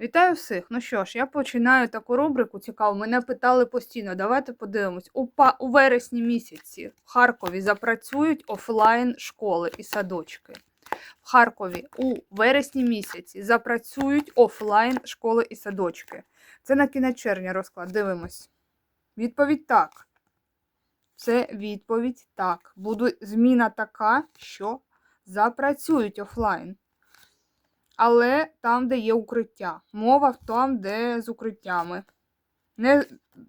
Вітаю всіх! Ну що ж, я починаю таку рубрику цікаву. Мене питали постійно. Давайте подивимось. У, у вересні місяці в Харкові запрацюють офлайн школи і садочки. В Харкові у вересні місяці запрацюють офлайн школи і садочки. Це на кінець червня розклад. Дивимось. Відповідь так. Це відповідь так. Буде зміна така, що запрацюють офлайн. Але там, де є укриття. Мова там, де з укриттями. Не,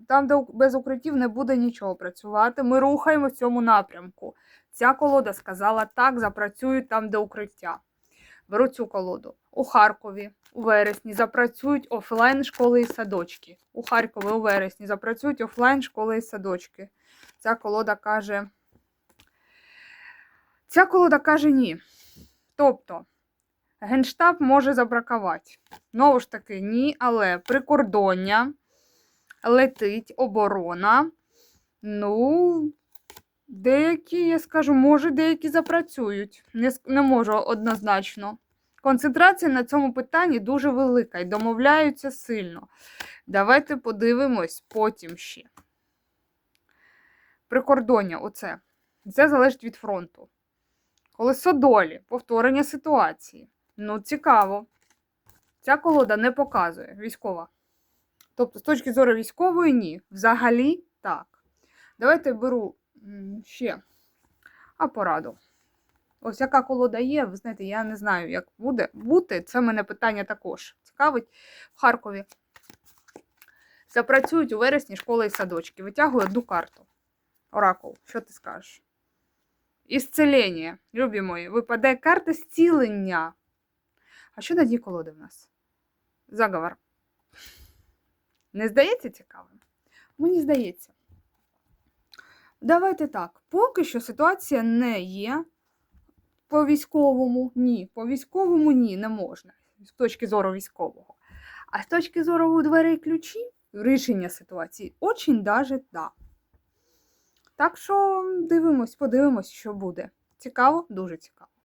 там, де без укриттів, не буде нічого працювати. Ми рухаємо в цьому напрямку. Ця колода сказала так, запрацюють там, де укриття. Беру цю колоду. У Харкові у вересні запрацюють офлайн школи і садочки. У Харкові у вересні запрацюють офлайн школи і садочки. Ця колода каже. Ця колода каже ні. Тобто. Генштаб може забракувати. Знову ж таки, ні, але прикордоння, летить оборона. Ну, деякі, я скажу, може, деякі запрацюють. Не, не можу однозначно. Концентрація на цьому питанні дуже велика і домовляються сильно. Давайте подивимось потім ще. Прикордоння, оце. Це залежить від фронту. Колесо долі, повторення ситуації. Ну, цікаво. Ця колода не показує військова. Тобто, з точки зору військової, ні. Взагалі так. Давайте беру ще а пораду. Ось яка колода є, ви знаєте, я не знаю, як буде бути. Це мене питання також цікавить в Харкові. Запрацюють у вересні школи і садочки. Витягую одну карту. Оракул, що ти скажеш? Ісцелення, любі мої, випадає карта зцілення. А що на дні колоди в нас? Заговор. Не здається цікавим? Мені здається. Давайте так. Поки що ситуація не є по військовому. Ні. По військовому ні, не можна. З точки зору військового. А з точки зору у дверей ключі, рішення ситуації, очень даже да. Так що дивимось, подивимось, що буде. Цікаво, дуже цікаво.